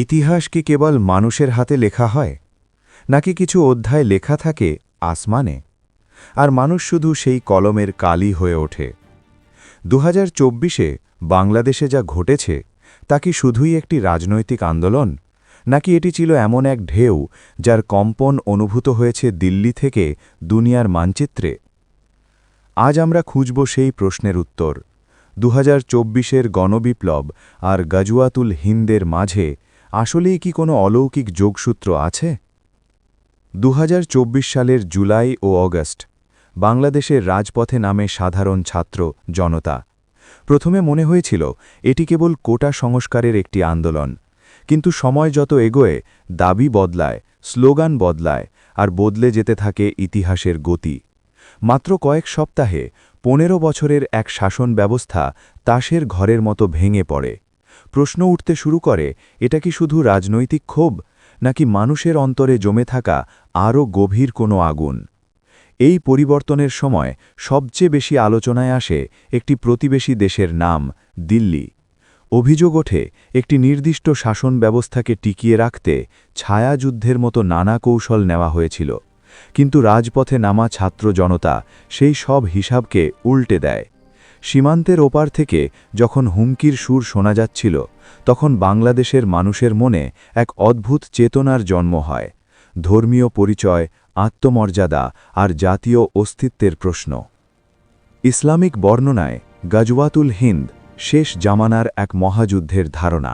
ইতিহাস কি কেবল মানুষের হাতে লেখা হয়, নাকি কিছু অধ্যায় লেখা থাকে আসমানে? আর মানুষ শুধু সেই কলমের কালি হয়ে ওঠে। দু হাজার বাংলাদেশে যা ঘটেছে, তা কি শুধুই একটি রাজনৈতিক আন্দোলন, নাকি এটি ছিল এমন এক ঢেউ যার কম্পন অনুভূত হয়েছে দিল্লি থেকে দুনিয়ার মানচিত্রে? আজ আমরা খুঁজব সেই প্রশ্নের উত্তর। দু হাজার চব্বিশের গণবিপ্লব আর গজওয়াতুল হিন্দের মাঝে আসলেই কি কোনো অলৌকিক যোগসূত্র আছে? দু হাজার চব্বিশ সালের জুলাই ও অগস্ট, বাংলাদেশের রাজপথে নামে সাধারণ ছাত্র, জনতা। প্রথমে মনে হয়েছিল, এটি কেবল কোটা সংস্কারের একটি আন্দোলন। কিন্তু সময় যত এগোয়, দাবি বদলায়, স্লোগান বদলায়, আর বদলে যেতে থাকে ইতিহাসের গতি। মাত্র কয়েক সপ্তাহে, পনেরো বছরের এক শাসন ব্যবস্থা তাসের ঘরের মতো ভেঙে পড়ে। প্রশ্ন উঠতে শুরু করে, এটা কি শুধু রাজনৈতিক ক্ষোভ, নাকি মানুষের অন্তরে জমে থাকা আরও গভীর কোনো আগুন? এই পরিবর্তনের সময় সবচেয়ে বেশি আলোচনায় আসে একটি প্রতিবেশী দেশের নাম, দিল্লি। অভিযোগ ওঠে, একটি নির্দিষ্ট শাসন ব্যবস্থাকে টিকিয়ে রাখতে ছায়াযুদ্ধের মতো নানা কৌশল নেওয়া হয়েছিল। কিন্তু রাজপথে নামা ছাত্র জনতা সেই সব হিসাবকে উল্টে দেয়। সীমান্তের ওপার থেকে যখন হুমকির সুর শোনা যাচ্ছিল, তখন বাংলাদেশের মানুষের মনে এক অদ্ভুত চেতনার জন্ম হয়। ধর্মীয় পরিচয়, আত্মমর্যাদা আর জাতীয় অস্তিত্বের প্রশ্ন। ইসলামিক বর্ণনায় গজওয়াতুল হিন্দ শেষ জামানার এক মহাযুদ্ধের ধারণা।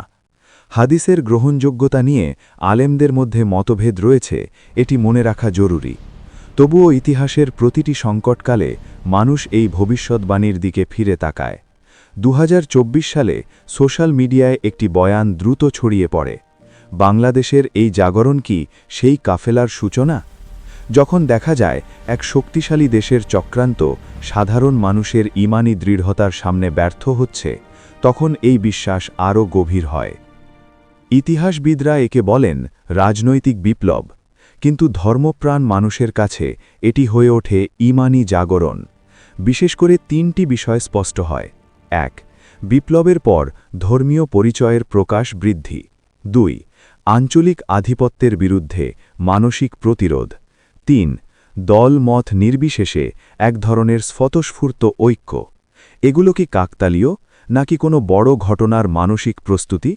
হাদিসের গ্রহণযোগ্যতা নিয়ে আলেমদের মধ্যে মতভেদ রয়েছে, এটি মনে রাখা জরুরি। তবুও ইতিহাসের প্রতিটি সংকটকালে মানুষ এই ভবিষ্যৎবাণীর দিকে ফিরে তাকায়। দু হাজার চব্বিশ সালে সোশ্যাল মিডিয়ায় একটি বয়ান দ্রুত ছড়িয়ে পড়ে, বাংলাদেশের এই জাগরণ কি সেই কাফেলার সূচনা? যখন দেখা যায়, এক শক্তিশালী দেশের চক্রান্ত সাধারণ মানুষের ইমানি দৃঢ়তার সামনে ব্যর্থ হচ্ছে, তখন এই বিশ্বাস আরও গভীর হয়। ইতিহাসবিদরা একে বলেন রাজনৈতিক বিপ্লব। কিন্তু ধর্মপ্রাণ মানুষের কাছে এটি হয়ে ওঠে ইমানি জাগরণ। বিশেষ করে তিনটি বিষয় স্পষ্ট হয়। এক, বিপ্লবের পর ধর্মীয় পরিচয়ের প্রকাশ বৃদ্ধি। দুই, আঞ্চলিক আধিপত্যের বিরুদ্ধে মানসিক প্রতিরোধ। তিন, দল মত নির্বিশেষে এক ধরনের স্ফতস্ফূর্ত ঐক্য। এগুলো কি কাকতালীয়, নাকি কোনো বড় ঘটনার মানসিক প্রস্তুতি?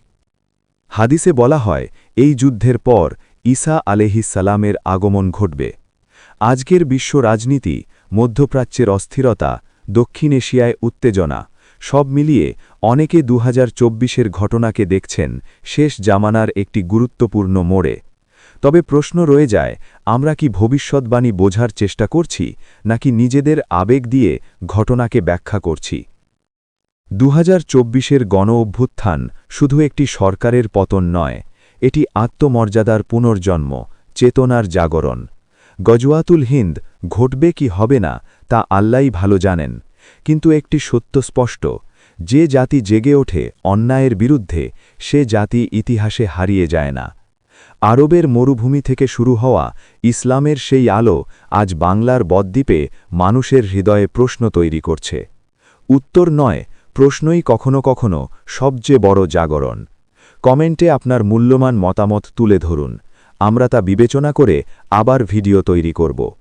হাদিসে বলা হয়, এই যুদ্ধের পর ঈসা আলেহিসালামের আগমন ঘটবে। আজকের বিশ্ব রাজনীতি, মধ্যপ্রাচ্যের অস্থিরতা, দক্ষিণ এশিয়ায় উত্তেজনা, সব মিলিয়ে অনেকে দু হাজার ঘটনাকে দেখছেন শেষ জামানার একটি গুরুত্বপূর্ণ মোড়ে। তবে প্রশ্ন রয়ে যায়, আমরা কি ভবিষ্যৎবাণী বোঝার চেষ্টা করছি, নাকি নিজেদের আবেগ দিয়ে ঘটনাকে ব্যাখ্যা করছি? দু হাজার চব্বিশের গণ অভ্যুত্থান শুধু একটি সরকারের পতন নয় এটি আত্মমর্যাদার পুনর্জন্ম, চেতনার জাগরণ। গজওয়াতুল হিন্দ, ঘটবে কি হবে না, তা আল্লাই ভালো জানেন। কিন্তু একটি সত্য স্পষ্ট, যে জাতি জেগে ওঠে অন্যায়ের বিরুদ্ধে, সে জাতি ইতিহাসে হারিয়ে যায় না। আরবের মরুভূমি থেকে শুরু হওয়া ইসলামের সেই আলো আজ বাংলার বদ্বীপে মানুষের হৃদয়ে প্রশ্ন তৈরি করছে। উত্তর নয়, প্রশ্নই কখনো কখনো সবচেয়ে বড় জাগরণ। কমেন্টে আপনার মূল্যমান মতামত তুলে ধরুন। আমরা তা বিবেচনা করে আবার ভিডিও তৈরি করব।